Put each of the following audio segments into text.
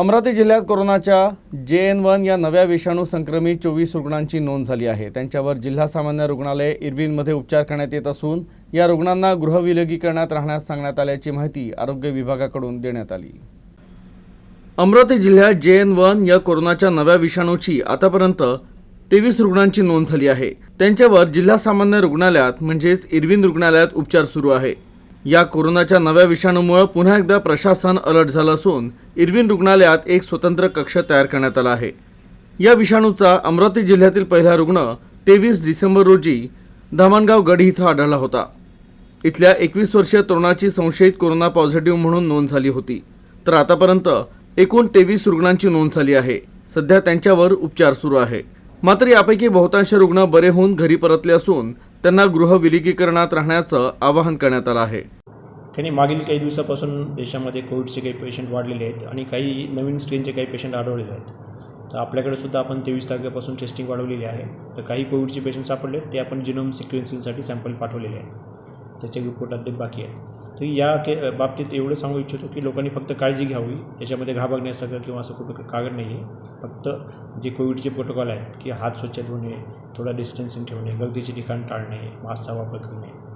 अमरावती जिल्ह्यात कोरोनाच्या जे एन वन या नव्या विषाणू संक्रमित चोवीस रुग्णांची नोंद झाली आहे. त्यांच्यावर जिल्हा सामान्य रुग्णालय इरविनमध्ये उपचार करण्यात येत असून या रुग्णांना गृहविलगीकरणात राहण्यास सांगण्यात आल्याची माहिती आरोग्य विभागाकडून देण्यात आली. अमरावती जिल्ह्यात जे एन वन या कोरोनाच्या नव्या विषाणूची आतापर्यंत तेवीस रुग्णांची नोंद झाली आहे. त्यांच्यावर जिल्हा सामान्य रुग्णालयात म्हणजेच इरविन रुग्णालयात उपचार सुरू आहे. या कोरोनाच्या नव्या विषाणूमुळे पुन्हा एकदा प्रशासन अलर्ट झालं असून इरविन रुग्णालयात एक स्वतंत्र कक्ष तयार करण्यात आला आहे. या विषाणूचा अमरावती जिल्ह्यातील पहिला रुग्ण तेवीस डिसेंबर रोजी धामणगाव गडी इथं आढळला होता. इथल्या एकवीस वर्षीय तरुणाची संशयित कोरोना पॉझिटिव्ह म्हणून नोंद झाली होती. तर आतापर्यंत एकूण तेवीस रुग्णांची नोंद झाली आहे. सध्या त्यांच्यावर उपचार सुरू आहे. मात्र यापैकी बहुतांश रुग्ण बरे होऊन घरी परतले असून त्यांना गृहविलगीकरणात राहण्याचं आवाहन करण्यात आलं आहे. त्यांनी मागील काही दिवसापासून देशामध्ये कोविडचे काही पेशंट वाढलेले आहेत आणि काही नवीन स्ट्रेनचे काही पेशंट आढळलेले आहेत. तर आपल्याकडे सुद्धा आपण तेवीस तारखेपासून टेस्टिंग वाढवलेली आहे. तर काही कोविडचे पेशंट सापडले ते आपण जिनोम सिक्वेन्सिंगसाठी सॅम्पल पाठवलेले आहेत. त्याचे रिपोर्ट अद्याप बाकी आहेत. तर या के बाबतीत एवढं सांगू इच्छितो की लोकांनी फक्त काळजी घ्यावी. याच्यामध्ये घाबरण्यासारखं किंवा असं कुठं कागद नाही आहे फक्त जे कोविडचे प्रोटोकॉल आहेत की हात स्वच्छ धुणे थोडा डिस्टन्सिंग ठेवणे गर्दीचे ठिकाण टाळणे मास्कचा वापर करणे.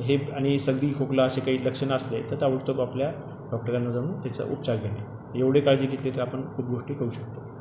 हे आणि सर्दी खोकला असे काही लक्षणं असले तर ताबडतोब आपल्या डॉक्टरांना जाऊन त्याचा उपचार घेणे. एवढे काळजी घेतली तर आपण खूप गोष्टी करू शकतो.